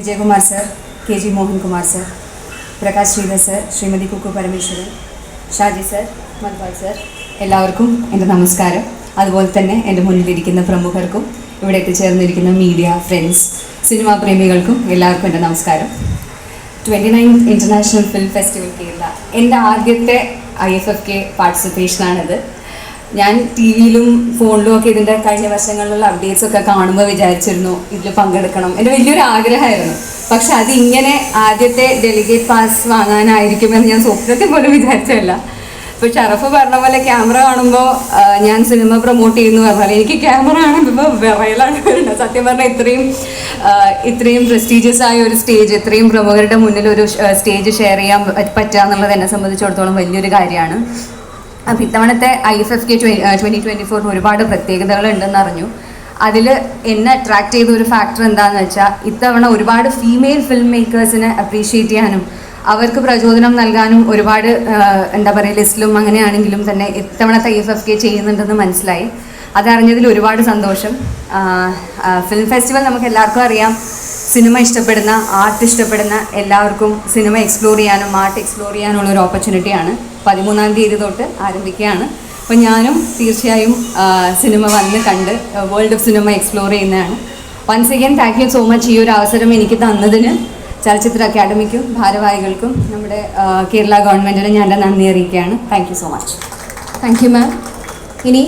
Vijayakumar sir K G Mohankumar sir Prakash Sreedhar sir Shrimati Kukku Parameswaran Shaji sir Madhupal sir എല്ലാവർക്കും എന്റെ നമസ്കാരം. അതുപോലെ തന്നെ എന്റെ മുന്നിലിരിക്കുന്ന പ്രമുഖർക്കും ഇവിടെ എത്തിച്ചേർന്നിരിക്കുന്ന മീഡിയ ഫ്രണ്ട്സ് സിനിമാ പ്രേമികൾക്കും എല്ലാവർക്കും എന്റെ നമസ്കാരം. Twenty nine international film festival Kerala എന്റെ ആദ്യത്തെ ഐ എഫ് എഫ് കെ പാർട്ടിസിപ്പേഷനാണിത് ഞാൻ ടി വിയിലും ഫോണിലും ഒക്കെ ഇതിന്റെ കഴിഞ്ഞ വർഷങ്ങളിലുള്ള അപ്ഡേറ്റ്സ് ഒക്കെ കാണുമ്പോൾ വിചാരിച്ചിരുന്നു ഇതിൽ പങ്കെടുക്കണം. എന്റെ വലിയൊരു ആഗ്രഹമായിരുന്നു. പക്ഷെ അത് ഇങ്ങനെ ആദ്യത്തെ ഡെലിഗേറ്റ് പാസ് വാങ്ങാനായിരിക്കുമെന്ന് ഞാൻ സ്വപ്നത്തിൽ പോലും വിചാരിച്ചല്ല ഇപ്പോൾ ഷറഫ് പറഞ്ഞ പോലെ ക്യാമറ കാണുമ്പോൾ ഞാൻ സിനിമ പ്രൊമോട്ട് ചെയ്യുന്നു പറഞ്ഞാൽ എനിക്ക് ക്യാമറ കാണുമ്പോൾ വിറയലാണ് വരുന്നത് സത്യം പറഞ്ഞാൽ ഇത്രയും ഇത്രയും പ്രസ്റ്റീജിയസ് ആയ ഒരു സ്റ്റേജ് ഇത്രയും പ്രമുഖരുടെ മുന്നിൽ ഒരു സ്റ്റേജ് ഷെയർ ചെയ്യാൻ പറ്റുക എന്നുള്ളത് എന്നെ സംബന്ധിച്ചിടത്തോളം വലിയൊരു കാര്യമാണ്. അപ്പോൾ ഇത്തവണത്തെ I F F K twenty twenty ഫോറിന് ഒരുപാട് പ്രത്യേകതകൾ ഉണ്ടെന്ന് അറിഞ്ഞു. അതിൽ എന്നെ അട്രാക്ട് ചെയ്ത ഒരു ഫാക്ടർ എന്താണെന്ന് വെച്ചാൽ ഇത്തവണ ഒരുപാട് ഫീമെയിൽ ഫിലിം മേക്കേഴ്സിനെ അപ്രീഷിയേറ്റ് ചെയ്യാനും അവർക്ക് പ്രചോദനം നൽകാനും ഒരുപാട് എന്താ പറയുക ലിസ്റ്റിലും അങ്ങനെയാണെങ്കിലും തന്നെ ഇത്തവണത്തെ ഐ എഫ് എഫ് കെ ചെയ്യുന്നുണ്ടെന്ന് മനസ്സിലായി. അതറിഞ്ഞതിൽ ഒരുപാട് സന്തോഷം. ഫിലിം ഫെസ്റ്റിവൽ നമുക്ക് എല്ലാവർക്കും അറിയാം. സിനിമ ഇഷ്ടപ്പെടുന്ന ആർട്ട് ഇഷ്ടപ്പെടുന്ന എല്ലാവർക്കും സിനിമ എക്സ്പ്ലോർ ചെയ്യാനും ആർട്ട് എക്സ്പ്ലോർ ചെയ്യാനുള്ള ഒരു ഓപ്പർച്യൂണിറ്റിയാണ് പതിമൂന്നാം തീയതി തൊട്ട് ആരംഭിക്കുകയാണ്. അപ്പോൾ ഞാനും തീർച്ചയായും സിനിമ വന്ന് കണ്ട് വേൾഡ് ഓഫ് സിനിമ എക്സ്പ്ലോർ ചെയ്യുന്നതാണ്. Once again thank you so much ഈ ഒരു അവസരം എനിക്ക് തന്നതിന് ചലച്ചിത്ര അക്കാദമിക്കും ഭാരവാഹികൾക്കും നമ്മുടെ കേരള ഗവൺമെന്റിനും ഞാൻ നന്ദി അറിയിക്കുകയാണ്. Thank you so much thank you ma'am ഇനി